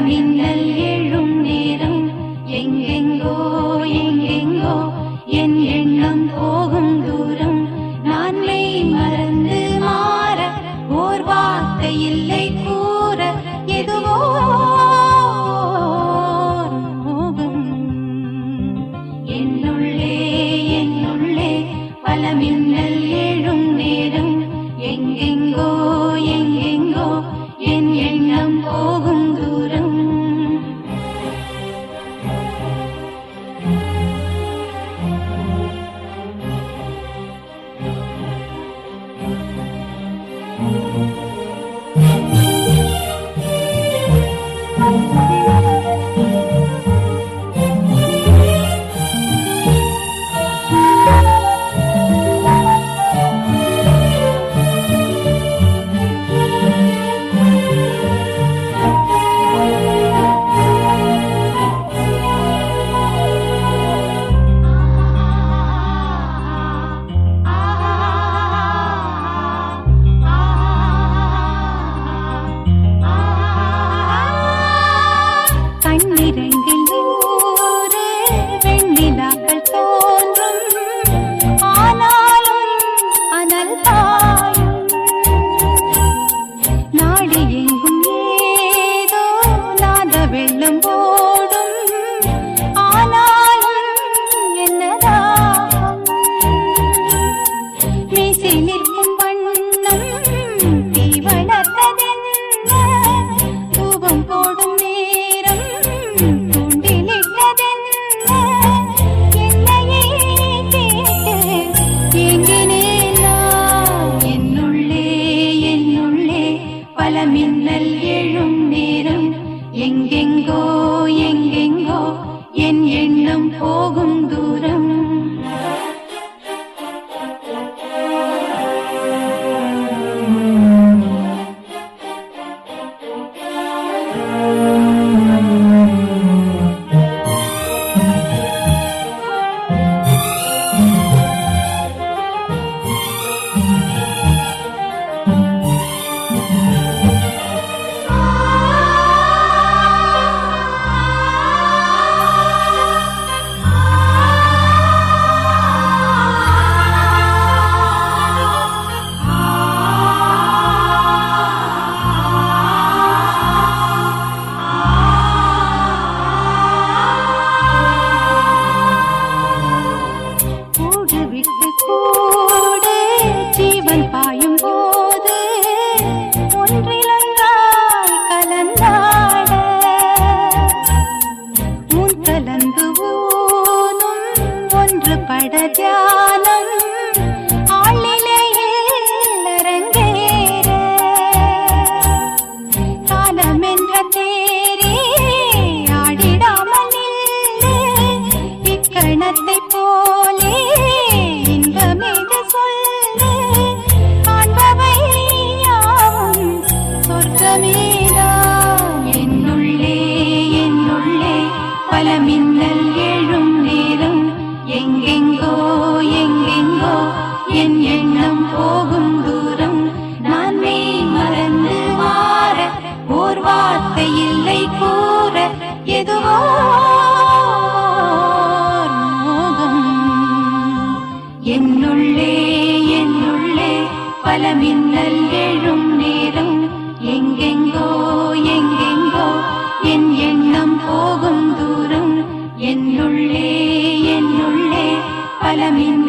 மின்னல் எழும் நேரம். எங்கெங்கோ எங்கெங்கோ என் எண்ணம் போகும் தூரம். நான் மெய் மறந்து மாற ஓர் வார்த்தை இல்லை கூற எதுவோ மோகம். என்னுள்ளே என்னுள்ளே பல மின்னல் எழும் நேரம். எங்கெங்கோ என் எண்ணம் போகும் இக்கணத்தை போலே இன்பமேது சொல்லு. காண்பவை யாவும் சொர்க்கமேதான் என்னுள்ளே என்னுள்ளே பல மின்னல் எழும் நேரம். எங்கெங்கோ எங்கெங்கோ என் எண்ணம் போகும் தூரம். நான் மெய் மறந்து மாற ஓர் வார்த்தை இல்லை கூற. எதுவோ பல